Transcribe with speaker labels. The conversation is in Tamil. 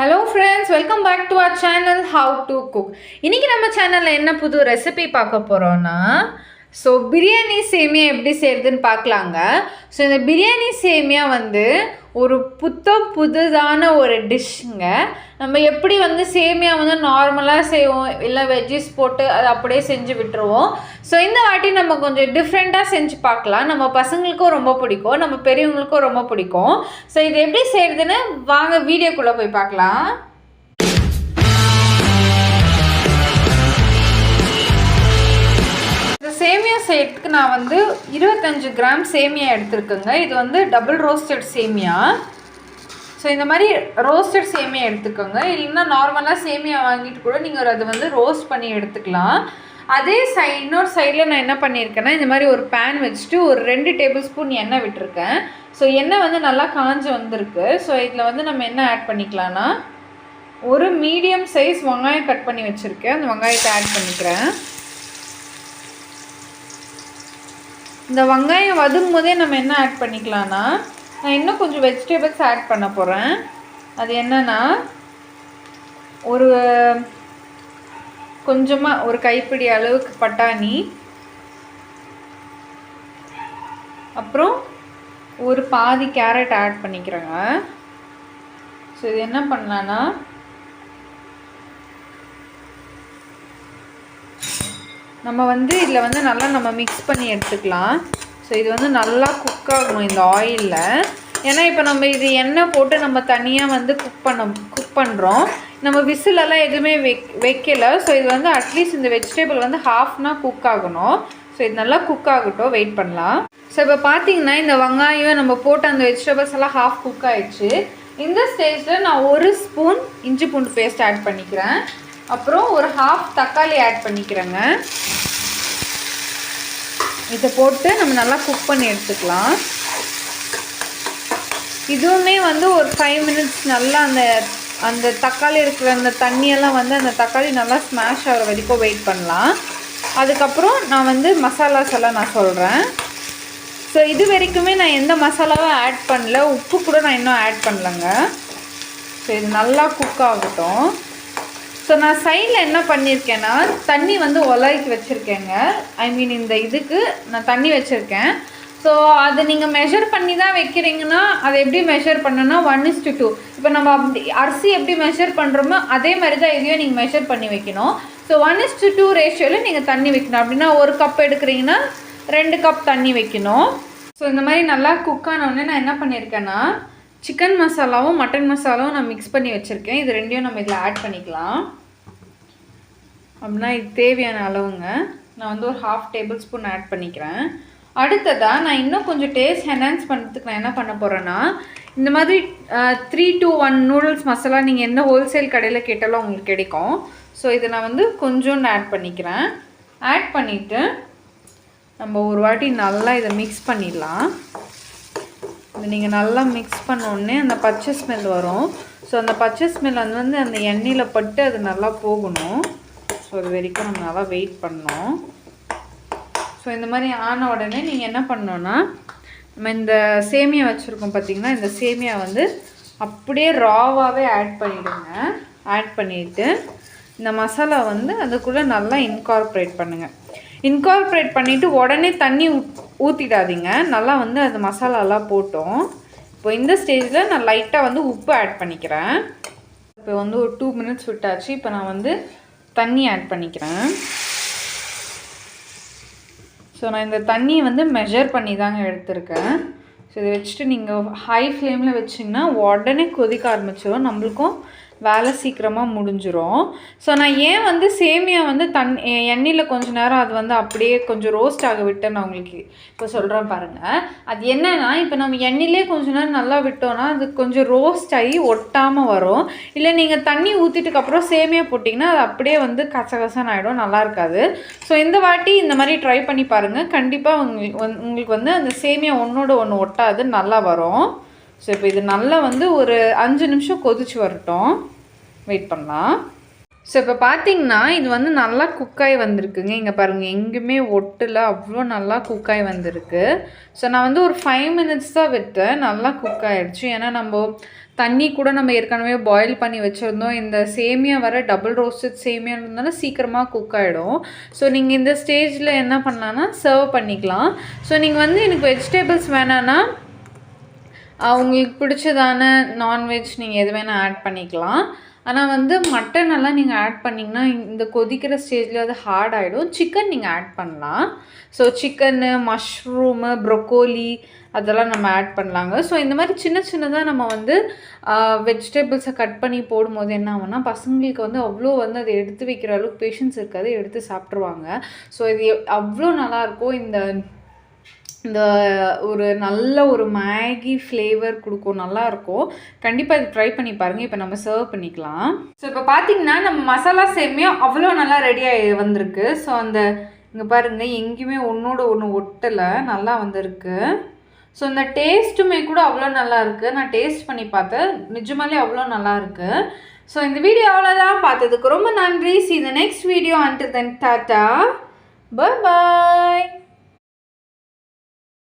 Speaker 1: Hello friends welcome back to our channel how to cook இன்றைக்கி நம்ம சேனலில் என்ன புது ரெசிபி பார்க்க போகிறோன்னா ஸோ பிரியாணி சேமியா எப்படி செய்கிறதுன்னு பார்க்கலாங்க. ஸோ இந்த பிரியாணி சேமியா வந்து ஒரு புத்தம் புதுதான ஒரு டிஷ்ஷுங்க நம்ம எப்படி வந்து சேமியா வந்து நார்மலாக செய்வோம் இல்லை வெஜ்ஜிஸ் போட்டு அதை அப்படியே செஞ்சு விட்டுருவோம். ஸோ இந்த வாட்டி நம்ம கொஞ்சம் டிஃப்ரெண்ட்டாக செஞ்சு பார்க்கலாம். நம்ம பசங்களுக்கும் ரொம்ப பிடிக்கும் நம்ம பெரியவங்களுக்கும் ரொம்ப பிடிக்கும். ஸோ இது எப்படி செய்கிறதுன்னு வாங்க வீடியோக்குள்ளே போய் பார்க்கலாம். செய்யறதுக்கு நான் வந்து இருபத்தஞ்சு கிராம் சேமியா எடுத்துருக்கேங்க. இது வந்து டபுள் ரோஸ்டட் சேமியா. ஸோ இந்த மாதிரி ரோஸ்டட் சேமியா எடுத்துக்கோங்க. இல்லைன்னா நார்மலாக சேமியா வாங்கிட்டு கூட நீங்கள் அதை வந்து ரோஸ்ட் பண்ணி எடுத்துக்கலாம். அதே சைட் இன்னொரு சைடில் நான் என்ன பண்ணியிருக்கேன்னா இந்த மாதிரி ஒரு பேன் வச்சுட்டு ஒரு ரெண்டு டேபிள் ஸ்பூன் எண்ணெய் விட்டுருக்கேன். ஸோ எண்ணெய் வந்து நல்லா காஞ்சு வந்திருக்கு. ஸோ இதில் வந்து நம்ம என்ன ஆட் பண்ணிக்கலாம்னா ஒரு மீடியம் சைஸ் வெங்காயம் கட் பண்ணி வச்சுருக்கேன். அந்த வெங்காயத்தை ஆட் பண்ணிக்கிறேன். இந்த வெங்காயம் வதங்கும் போதே நம்ம என்ன ஆட் பண்ணிக்கலாம்னா நான் இன்னும் கொஞ்சம் வெஜிடபிள்ஸ் ஆட் பண்ண போகிறேன் அது என்னன்னா ஒரு கொஞ்சமாக ஒரு கைப்பிடி அளவுக்கு பட்டாணி. அப்புறம் ஒரு பாதி கேரட் ஆட் பண்ணிக்கிறேங்க. ஸோ இது என்ன பண்ணலான்னா நம்ம வந்து இதில் வந்து நல்லா நம்ம மிக்ஸ் பண்ணி எடுத்துக்கலாம். ஸோ இது வந்து நல்லா குக் ஆகணும் இந்த ஆயிலில் ஏன்னா இப்போ நம்ம இது எண்ணெய் போட்டு நம்ம தனியாக வந்து குக் பண்ண குக் பண்ணுறோம் நம்ம விசிலெல்லாம் எதுவுமே வைக் வைக்கல. ஸோ இது வந்து அட்லீஸ்ட் இந்த வெஜிடபிள் வந்து ஹாஃப்னா குக் ஆகணும். ஸோ இது நல்லா குக் ஆகட்டும். வெயிட் பண்ணலாம். ஸோ இப்போ பார்த்தீங்கன்னா இந்த வெங்காயம் நம்ம போட்ட அந்த வெஜிடபிள்ஸ் எல்லாம் ஹாஃப் குக் ஆயிடுச்சு. இந்த ஸ்டேஜில் நான் ஒரு ஸ்பூன் இஞ்சி பூண்டு பேஸ்ட் ஆட் பண்ணிக்கிறேன். அப்புறம் ஒரு ஹாஃப் தக்காளி ஆட் பண்ணிக்கிறேங்க. இதை போட்டு நம்ம நல்லா குக் பண்ணி எடுத்துக்கலாம். இதுவுமே வந்து ஒரு ஃபைவ் மினிட்ஸ் நல்லா அந்த அந்த தக்காளி இருக்கிற அந்த தண்ணியெல்லாம் வந்து அந்த தக்காளி நல்லா ஸ்மாஷ் ஆகிற வரைக்கும் வெயிட் பண்ணலாம். அதுக்கப்புறம் நான் வந்து மசாலாஸ் எல்லாம் நான் சொல்கிறேன் ஸோ இது வரைக்குமே நான் எந்த மசாலாவும் ஆட் பண்ணல. உப்பு கூட நான் இன்னும் ஆட் பண்ணலங்க. ஸோ இது நல்லா குக் ஆகட்டும். ஸோ நான் சைடில் என்ன பண்ணியிருக்கேன்னா தண்ணி வந்து ஒலாய்க்கு வச்சுருக்கேங்க. ஐ மீன் இந்த இதுக்கு நான் தண்ணி வச்சுருக்கேன். ஸோ அதை நீங்கள் மெஷர் பண்ணி தான் வைக்கிறீங்கன்னா அதை எப்படி மெஷர் பண்ணணும்னா ஒன் இஸ் டு டூ இப்போ நம்ம அப்படி அரிசி எப்படி மெஷர் பண்ணுறோமோ அதே மாதிரி தான் இதையும் நீங்கள் மெஷர் பண்ணி வைக்கணும். So one is to two ரேஷியோவில் நீங்கள் தண்ணி வைக்கணும். அப்படின்னா ஒரு கப் எடுக்கிறீங்கன்னா ரெண்டு கப் தண்ணி வைக்கணும். ஸோ இந்த மாதிரி நல்லா குக் ஆனவுடனே நான் என்ன பண்ணியிருக்கேன்னா சிக்கன் மசாலாவும் மட்டன் மசாலாவும் நான் மிக்ஸ் பண்ணி வச்சுருக்கேன். இது ரெண்டையும் நம்ம இதில் ஆட் பண்ணிக்கலாம். அப்படின்னா இது தேவையான அளவுங்க. நான் வந்து ஒரு ஹாஃப் டேபிள் ஸ்பூன் ஆட் பண்ணிக்கிறேன். அடுத்ததாக நான் இன்னும் கொஞ்சம் டேஸ்ட் என்ஹான்ஸ் பண்ணுறதுக்கு நான் என்ன பண்ண போகிறேன்னா இந்த மாதிரி three two one noodles masala நீங்கள் எந்த ஹோல்சேல் கடையில் கேட்டாலும் உங்களுக்கு கிடைக்கும். ஸோ இதை நான் வந்து கொஞ்சோண்டு ஆட் பண்ணிக்கிறேன். ஆட் பண்ணிவிட்டு நம்ம ஒரு வாட்டி நல்லா இதை மிக்ஸ் பண்ணிடலாம். இது நீங்கள் நல்லா மிக்ஸ் பண்ணோடனே அந்த பச்சை ஸ்மெல் வரும். ஸோ அந்த பச்சை ஸ்மெல் வந்து வந்து அந்த எண்ணெயில் பட்டு அது நல்லா போகணும். ஸோ வரைக்கும் நம்ம நல்லா வெயிட் பண்ணோம். ஸோ இந்த மாதிரி ஆன உடனே நீங்கள் என்ன பண்ணோன்னா நம்ம இந்த சேமியா வச்சுருக்கோம் பார்த்தீங்கன்னா இந்த சேமியா வந்து அப்படியே ராவாகவே ஆட் பண்ணிவிடுங்க ஆட் பண்ணிவிட்டு இந்த மசாலா வந்து அதுக்குள்ளே நல்லா இன்கார்ப்ரேட் பண்ணுங்கள் இன்கார்ப்ரேட் பண்ணிவிட்டு உடனே தண்ணி ஊற்றிடாதீங்க நல்லா வந்து அந்த மசாலாலாம் போட்டோம். இப்போ இந்த ஸ்டேஜில் நான் லைட்டாக வந்து உப்பு ஆட் பண்ணிக்கிறேன். இப்போ வந்து ஒரு டூ மினிட்ஸ் விட்டாச்சு. இப்போ நான் வந்து தண்ணி ஆட் பண்ணிக்கிறேன். ஸோ நான் இந்த தண்ணியை வந்து மெஷர் பண்ணி தாங்க எடுத்திருக்கேன். ஸோ இதை வச்சுட்டு நீங்கள் ஹை ஃப்ளேமில் வச்சிங்கன்னா உடனே கொதிக்க ஆரம்பிச்சிடும் நம்மளுக்கும் வேலை சீக்கிரமாக முடிஞ்சிடும் ஸோ நான் ஏன் வந்து சேமியா வந்து தன் எண்ணெயில் கொஞ்ச நேரம் அது வந்து அப்படியே கொஞ்சம் ரோஸ்ட் ஆக விட்டேன் நான் உங்களுக்கு இப்போ சொல்கிறேன் பாருங்கள் அது என்னன்னா இப்போ நம்ம எண்ணெயிலே கொஞ்ச நேரம் நல்லா விட்டோம்னா அது கொஞ்சம் ரோஸ்ட் ஆகி ஒட்டாமல் வரும். இல்லை நீங்கள் தண்ணி ஊற்றிட்டுக்கப்புறம் சேமியா போட்டிங்கன்னா அது அப்படியே வந்து கசகசன் ஆகிடும் நல்லா இருக்காது. ஸோ இந்த வாட்டி இந்த மாதிரி ட்ரை பண்ணி பாருங்கள் கண்டிப்பாக உங்களுக்கு உங்களுக்கு வந்து அந்த சேமியா ஒன்றோட ஒன்று ஒட்டாது நல்லா வரும். ஸோ இப்போ இது நல்லா வந்து ஒரு அஞ்சு நிமிஷம் கொதிச்சு வரட்டும். வெயிட் பண்ணலாம். ஸோ இப்போ பார்த்தீங்கன்னா இது வந்து நல்லா குக்காய் வந்திருக்குங்க. இங்கே பாருங்கள் எங்கேயுமே ஒட்டில். அவ்வளோ நல்லா குக்காய் வந்திருக்கு. ஸோ நான் வந்து ஒரு ஃபைவ் மினிட்ஸ் தான் விட்டேன். நல்லா குக் ஆகிடுச்சு ஏன்னா நம்ம தண்ணி கூட நம்ம ஏற்கனவே பாயில் பண்ணி வச்சுருந்தோம். இந்த சேமியா வர டபுள் ரோஸ்டட் சேமியா இருந்தாலும் சீக்கிரமாக குக் ஆகிடும் ஸோ நீங்கள் இந்த ஸ்டேஜில் என்ன பண்ணலான்னா சர்வ் பண்ணிக்கலாம். ஸோ நீங்கள் வந்து எனக்கு வெஜிடபிள்ஸ் வேணான்னா உங்களுக்கு பிடிச்சதான நான்வெஜ் நீங்கள் எது வேணால் ஆட் பண்ணிக்கலாம். ஆனால் வந்து மட்டன் எல்லாம் நீங்கள் ஆட் பண்ணிங்கன்னா இந்த கொதிக்கிற ஸ்டேஜில் அது ஹார்ட் ஆகிடும் சிக்கன் நீங்கள் ஆட் பண்ணலாம். ஸோ சிக்கனு மஷ்ரூமு ப்ரொக்கோலி அதெல்லாம் நம்ம ஆட் பண்ணலாங்க. ஸோ இந்த மாதிரி சின்ன சின்னதாக நம்ம வந்து வெஜிடபிள்ஸை கட் பண்ணி போடும்போது என்ன ஆகும்னா பசங்களுக்கு வந்து அவ்வளோ வந்து அதை எடுத்து வைக்கிற அளவுக்கு பேஷன்ஸ் இருக்காது. எடுத்து சாப்பிட்ருவாங்க ஸோ இது அவ்வளோ நல்லாயிருக்கும் இந்த இந்த ஒரு நல்ல ஒரு மேகி ஃப்ளேவர் கொடுக்கும் நல்லாயிருக்கும் கண்டிப்பாக இது ட்ரை பண்ணி பாருங்கள் இப்போ நம்ம சர்வ் பண்ணிக்கலாம். ஸோ இப்போ பார்த்தீங்கன்னா நம்ம மசாலா சேமியா அவ்வளோ நல்லா ரெடியாகி வந்திருக்கு. ஸோ அந்த இங்கே பாருங்க எங்கேயுமே ஒன்றோட ஒன்று ஒட்டலை. நல்லா வந்திருக்கு. ஸோ இந்த டேஸ்ட்டுமே கூட அவ்வளோ நல்லா இருக்குது நான் டேஸ்ட் பண்ணி பார்த்தேன். நிஜமாலே அவ்வளோ நல்லா இருக்குது ஸோ இந்த வீடியோ அவ்வளோதான் பார்த்ததுக்கு ரொம்ப நன்றி. சி இந்த next video and then tata bye